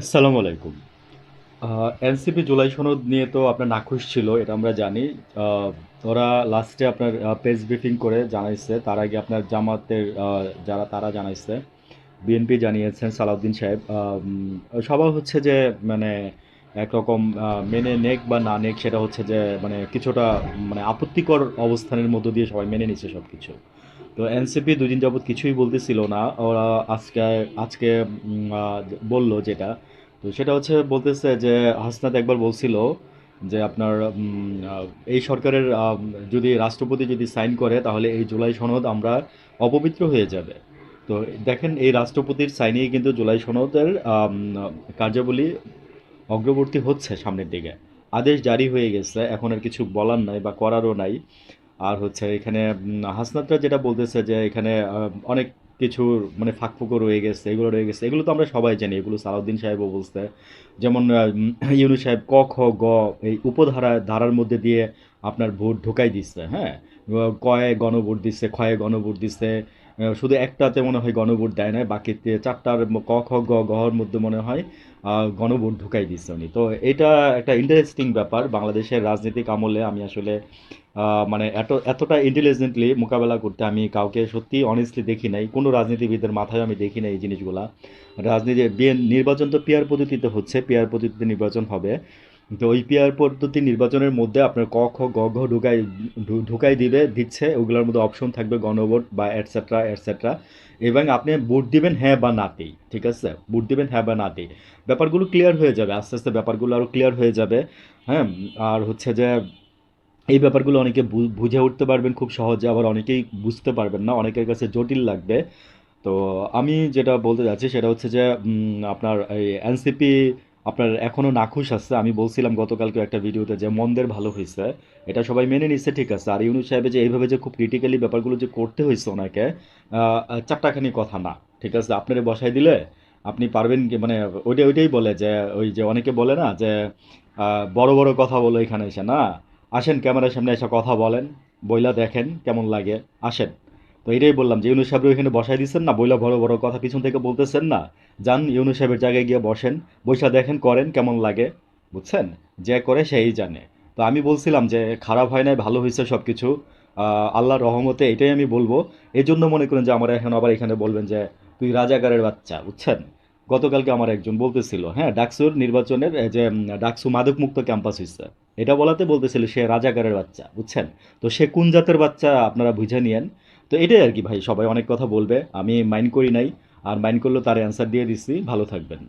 আসসালামু আলাইকুম। এনসিপি জুলাই সনদ নিয়ে তো আপনার নাখুশ ছিল, এটা আমরা জানি। ওরা লাস্টে আপনার প্রেস ব্রিফিং করে জানাইছে। তার আগে আপনার জামাতের যারা, তারা জানাইছে। বিএনপি জানিয়েছেন সালাউদ্দিন সাহেব। সবাই হচ্ছে যে মানে একরকম মেনে নেক বা না নেক, সেটা হচ্ছে যে মানে কিছুটা মানে আপত্তিকর অবস্থানের মধ্য দিয়ে সবাই মেনে নিচ্ছে সব কিছু তো এনসিপি দুদিন যাবৎ কিছুই বলতেছিল না। ওরা আজকে আজকে বলল যেটা। তো সেটা হচ্ছে বলতেছে যে, হাসনাত একবার বলছিল যে, আপনার এই সরকারের যদি রাষ্ট্রপতি যদি সাইন করে, তাহলে এই জুলাই সনদ আমরা অপবিত্র হয়ে যাবে। তো দেখেন, এই রাষ্ট্রপতির সাইনেই কিন্তু জুলাই সনদের কার্যাবলী অগ্রবর্তী হচ্ছে সামনের দিকে। আদেশ জারি হয়ে গেছে, এখন আর কিছু বলার নাই বা করারও নাই। আর হচ্ছে এখানে হাসনাতরা যেটা বলতেছে যে এখানে অনেক কিছু মানে ফাঁকফোকর রয়ে গেছে, এগুলো রয়ে গেছে, এগুলো তো আমরা সবাই জানি, এগুলো সালাউদ্দিন সাহেবও বলছে। যেমন ইউনু সাহেব ক, খ, গ এই উপধারা ধারার মধ্যে দিয়ে আপনার ভোট ঢোকাই দিচ্ছে হ্যাঁ? কয়ে গণভোট দিচ্ছে, ক্ষয়ে গণভোট দিচ্ছে শুধু একটাতে মনে হয় গণভোট দেয় না বাকি চারটার ক, খ, গ, গহর মধ্যে মনে হয় গণভোট ঢুকাই দিচ্ছে উনি। তো এটা একটা ইন্টারেস্টিং ব্যাপার, বাংলাদেশের রাজনৈতিক আমলে আমি আসলে মানে এত এতটা ইন্টেলিজেন্টলি মোকাবেলা করতে আমি কাউকে সত্যি অনেস্টলি দেখি নাই। কোনো রাজনীতিবিদের মাথায় আমি দেখি নাই এই জিনিসগুলা। রাজনীতি নির্বাচন তো পিয়ার পদ্ধতিতে হচ্ছে পিয়ার পদ্ধতিতে নির্বাচন হবে। তো ওই পিয়ার পদ্ধতি নির্বাচনের মধ্যে আপনার ক, খ, গ, ঘ ঢুকাই ঢুকাই দিবে, দিচ্ছে। ওগুলোর মধ্যে অপশন থাকবে গণভোট বা এটসেট্রা এটসেট্রা এবং আপনি ভোট দিবেন হ্যাঁ বা নাতেই ঠিক আছে? ভোট দিবেন হ্যাঁ বা নাতেই ব্যাপারগুলো ক্লিয়ার হয়ে যাবে, আস্তে আস্তে ব্যাপারগুলো আরও ক্লিয়ার হয়ে যাবে। হ্যাঁ আর হচ্ছে যে এই ব্যাপারগুলো অনেকে বুঝে উঠতে পারবেন খুব সহজে, আবার অনেকেই বুঝতে পারবেন না, অনেকের কাছে জটিল লাগবে। তো আমি যেটা বলতে যাচ্ছি সেটা হচ্ছে যে আপনার এই এনসিপি আপনার এখনও নাখুশ আছে। আমি বলছিলাম গতকালকে একটা ভিডিওতে যে মন্দের ভালো হয়েছে এটা সবাই মেনে নিচ্ছে ঠিক আছে। আর ইউনুস সাহেব যে এইভাবে যে খুব ক্রিটিক্যালি ব্যাপারগুলো যে করতে হয়েছে ওনাকে চারটাখানি কথা না, ঠিক আছে? আপনারে বসাই দিলে আপনি পারবেন কি? মানে ওইটা ওইটাই বলে যে, ওই যে অনেকে বলে না যে বড় বড় কথা বলো এখানে এসে, না? আসেন, ক্যামেরার সামনে এসে কথা বলেন। বইলা দেখেন কেমন লাগে। আসেন। তো এটাই বললাম যে, ইউনুস সাহেব এখানে বসাই দিচ্ছেন না? বইলা বড় বড় কথা পিছন থেকে বলতেছেন না? যান, ইউনুস সাহেবের জায়গায় গিয়ে বসেন। বৈশা দেখেন, করেন কেমন লাগে। বুঝছেন? যে করে সেই জানে। তো আমি বলছিলাম যে, খারাপ হয় নাই, ভালো হয়েছে সব কিছু আল্লাহর রহমতে এটাই আমি বলব। এই জন্য মনে করেন যে, আমার এখন আবার এখানে বলবেন যে, তুই রাজাগারের বাচ্চা, বুঝছেন? গতকালকে আমার একজন বলতেছিল হ্যাঁ ডাকসুর নির্বাচনের যে ডাকসু মাদকমুক্ত ক্যাম্পাস হয়েছে এটা বলাতে বলতেছিল সে রাজাকারের বাচ্চা, বুঝছেন? তো সে কোন জাতের বাচ্চা আপনারা বুঝে নিয়েন? তো এটাই আর কি ভাই, সবাই অনেক কথা বলবে, আমি মাইন্ড করি নাই, আর মাইন্ড করলেও তার অ্যান্সার দিয়ে দিচ্ছি ভালো থাকবেন।